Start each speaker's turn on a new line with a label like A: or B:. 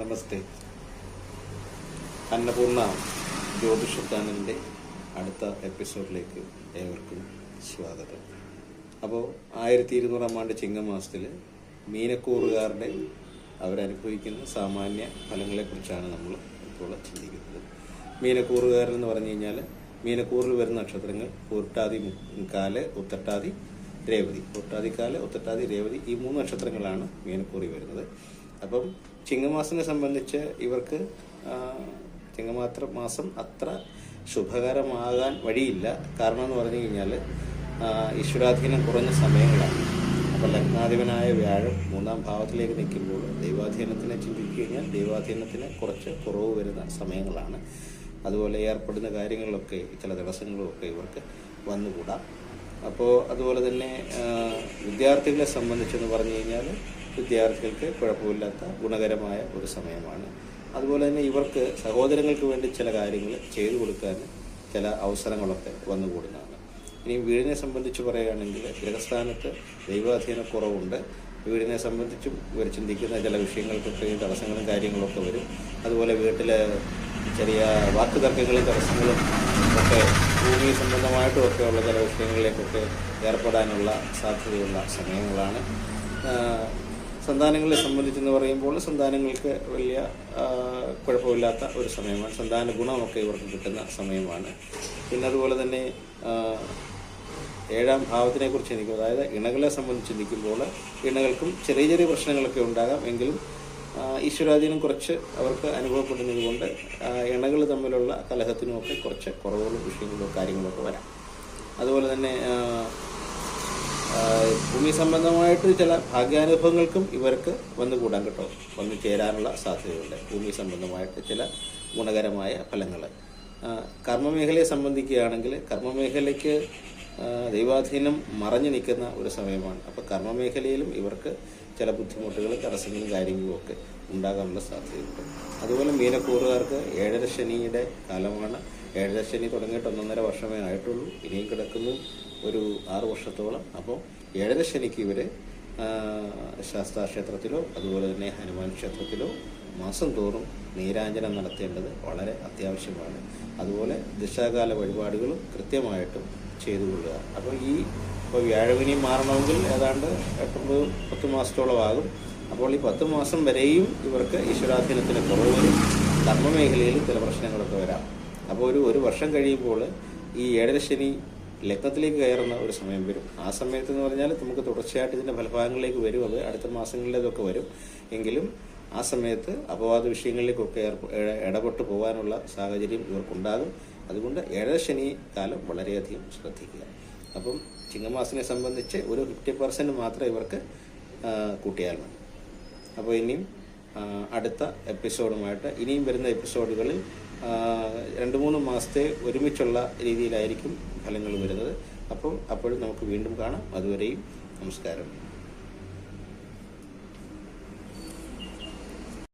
A: നമസ്തേ. അന്നപൂർണ ജ്യോതിഷ ചാനലിന്റെ അടുത്ത എപ്പിസോഡിലേക്ക് ഏവർക്കും സ്വാഗതം. അപ്പോൾ ആയിരത്തി ഇരുന്നൂറാം ആണ്ട് ചിങ്ങമാസത്തിൽ മീനക്കൂറുകാരുടെ അവരനുഭവിക്കുന്ന സാമാന്യ ഫലങ്ങളെക്കുറിച്ചാണ് നമ്മൾ ഇപ്പോൾ ചിന്തിക്കുന്നത്. മീനക്കൂറുകാരെന്ന് പറഞ്ഞു കഴിഞ്ഞാൽ മീനക്കൂറിൽ വരുന്ന നക്ഷത്രങ്ങൾ പൂർട്ടാതി കാൽ ഉത്തട്ടാതി രേവതി. പൂർട്ടാതിക്കാൽ ഉത്തട്ടാതി രേവതി ഈ മൂന്ന് നക്ഷത്രങ്ങളാണ് മീനക്കൂറി വരുന്നത്. അപ്പം ചിങ്ങമാസത്തിനെ സംബന്ധിച്ച് ഇവർക്ക് ചിങ്ങമാത്ര മാസം അത്ര ശുഭകരമാകാൻ വഴിയില്ല. കാരണം എന്ന് പറഞ്ഞു കഴിഞ്ഞാൽ ഈശ്വരാധീനം കുറഞ്ഞ സമയങ്ങളാണ്. അപ്പോൾ ലഗ്നാധിപനായ വ്യാഴം മൂന്നാം ഭാവത്തിലേക്ക് നിൽക്കുമ്പോൾ ദൈവാധീനത്തിനെ ചിന്തിച്ചു കഴിഞ്ഞാൽ ദൈവാധീനത്തിന് കുറച്ച് കുറവ് വരുന്ന സമയങ്ങളാണ്. അതുപോലെ ഏർപ്പെടുന്ന കാര്യങ്ങളിലൊക്കെ ചില തടസ്സങ്ങളുമൊക്കെ ഇവർക്ക് വന്നുകൂടാം. അപ്പോൾ അതുപോലെ തന്നെ വിദ്യാർത്ഥികളെ സംബന്ധിച്ചെന്ന് പറഞ്ഞു കഴിഞ്ഞാൽ വിദ്യാർത്ഥികൾക്ക് കുഴപ്പമില്ലാത്ത ഗുണകരമായ ഒരു സമയമാണ്. അതുപോലെ തന്നെ ഇവർക്ക് സഹോദരങ്ങൾക്ക് വേണ്ടി ചില കാര്യങ്ങൾ ചെയ്തു കൊടുക്കാൻ ചില അവസരങ്ങളൊക്കെ വന്നുകൂടുന്നതാണ് ഇനി വീടിനെ സംബന്ധിച്ച് പറയുകയാണെങ്കിൽ ഗ്രഹസ്ഥാനത്ത് ദൈവാധീന കുറവുണ്ട്. വീടിനെ സംബന്ധിച്ചും ഇവർ ചിന്തിക്കുന്ന ചില വിഷയങ്ങൾക്കൊക്കെ തടസ്സങ്ങളും കാര്യങ്ങളൊക്കെ വരും. അതുപോലെ വീട്ടിൽ ചെറിയ വാക്കുതർക്കങ്ങളും തടസ്സങ്ങളും ഒക്കെ ഭൂമി സംബന്ധമായിട്ടും ഒക്കെ ഉള്ള ചില വിഷയങ്ങളിലേക്കൊക്കെ ഏർപ്പെടാനുള്ള സാധ്യതയുള്ള സമയങ്ങളാണ്. സന്താനങ്ങളെ സംബന്ധിച്ചെന്ന് പറയുമ്പോൾ സന്താനങ്ങൾക്ക് വലിയ കുഴപ്പമില്ലാത്ത ഒരു സമയമാണ്. സന്താന ഗുണമൊക്കെ ഇവർക്ക് കിട്ടുന്ന സമയമാണ്. പിന്നെ അതുപോലെ തന്നെ ഏഴാം ഭാവത്തിനെ കുറിച്ച് ചിന്തിക്കും അതായത് ഇണകളെ സംബന്ധിച്ച് ചിന്തിക്കുമ്പോൾ ഇണകൾക്കും ചെറിയ ചെറിയ പ്രശ്നങ്ങളൊക്കെ ഉണ്ടാകാം. എങ്കിലും ഈശ്വരാധീനം കുറച്ച് അവർക്ക് അനുഭവപ്പെടുന്നത് കൊണ്ട് ഇണകൾ തമ്മിലുള്ള കലഹത്തിനുമൊക്കെ കുറച്ച് കുറവുകളും വിഷയങ്ങളും കാര്യങ്ങളൊക്കെ വരാം. അതുപോലെ തന്നെ ഭൂമി സംബന്ധമായിട്ട് ചില ഭാഗ്യാനുഭവങ്ങൾക്കും ഇവർക്ക് വന്നു കൂടാൻ കേട്ടോ. വന്നു ചേരാനുള്ള സാധ്യതയുണ്ട്. ഭൂമി സംബന്ധമായിട്ട് ചില ഗുണകരമായ ഫലങ്ങൾ കർമ്മമേഖലയെ സംബന്ധിക്കുകയാണെങ്കിൽ കർമ്മമേഖലയ്ക്ക് ദൈവാധീനം മറഞ്ഞു നിൽക്കുന്ന ഒരു സമയമാണ്. അപ്പോൾ കർമ്മമേഖലയിലും ഇവർക്ക് ചില ബുദ്ധിമുട്ടുകളും തടസ്സങ്ങളും കാര്യങ്ങളും ഒക്കെ ഉണ്ടാകാനുള്ള സാധ്യതയുണ്ട്. അതുപോലെ മീനക്കൂറുകാർക്ക് ഏഴര ശനിയുടെ കാലമാണ്. ഏഴര ശനി തുടങ്ങിയിട്ട് ഒന്നൊന്നര വർഷമേ ആയിട്ടുള്ളൂ. ഇനിയും കിടക്കുന്നു ഒരു ആറ് വർഷത്തോളം. അപ്പോൾ ഏഴര ശനിക്ക് ഇവർ ശാസ്താ ക്ഷേത്രത്തിലോ അതുപോലെ തന്നെ ഹനുമാൻ ക്ഷേത്രത്തിലോ മാസം തോറും നീരാഞ്ജനം നടത്തേണ്ടത് വളരെ അത്യാവശ്യമാണ്. അതുപോലെ ദിശാകാല വഴിപാടുകളും കൃത്യമായിട്ടും ചെയ്തു കൊള്ളുക. അപ്പോൾ ഈ ഇപ്പോൾ വ്യാഴവിനി മാറണമെങ്കിൽ ഏതാണ്ട് എട്ടൊമ്പത് പത്ത് മാസത്തോളമാകും. അപ്പോൾ ഈ പത്ത് മാസം വരെയും ഇവർക്ക് ഈശ്വരാധീനത്തിന് കുറവ് വരും ചില പ്രശ്നങ്ങളൊക്കെ വരാം. അപ്പോൾ ഒരു ഒരു വർഷം കഴിയുമ്പോൾ ഈ ഏഴര ശനി ലഗ്നത്തിലേക്ക് കയറുന്ന ഒരു സമയം വരും. ആ സമയത്ത് എന്ന് പറഞ്ഞാൽ നമുക്ക് തുടർച്ചയായിട്ട് ഇതിന്റെ ഫലഭാഗങ്ങളിലേക്ക് വരും. അത് അടുത്ത മാസങ്ങളിലേതൊക്കെ വരും. എങ്കിലും ആ സമയത്ത് അപവാദ വിഷയങ്ങളിലേക്കൊക്കെ ഇടപെട്ട് പോകാനുള്ള സാഹചര്യം ഇവർക്കുണ്ടാകും. അതുകൊണ്ട് ഏഴര ശനി കാലം വളരെയധികം ശ്രദ്ധിക്കുക. അപ്പം ചിങ്ങമാസിനെ സംബന്ധിച്ച് ഒരു ഫിഫ്റ്റി പെർസെന്റ് മാത്രമേ ഇവർക്ക് കൂട്ടിയാൽ മതി. അപ്പോൾ ഇനിയും അടുത്ത എപ്പിസോഡുമായിട്ട് ഇനിയും വരുന്ന എപ്പിസോഡുകളിൽ രണ്ട് മൂന്ന് മാസത്തെ ഒരുമിച്ചുള്ള രീതിയിലായിരിക്കും ഫലങ്ങൾ വരുന്നത്. അപ്പോൾ അപ്പോഴും നമുക്ക് വീണ്ടും കാണാം. അതുവരെയും നമസ്കാരം.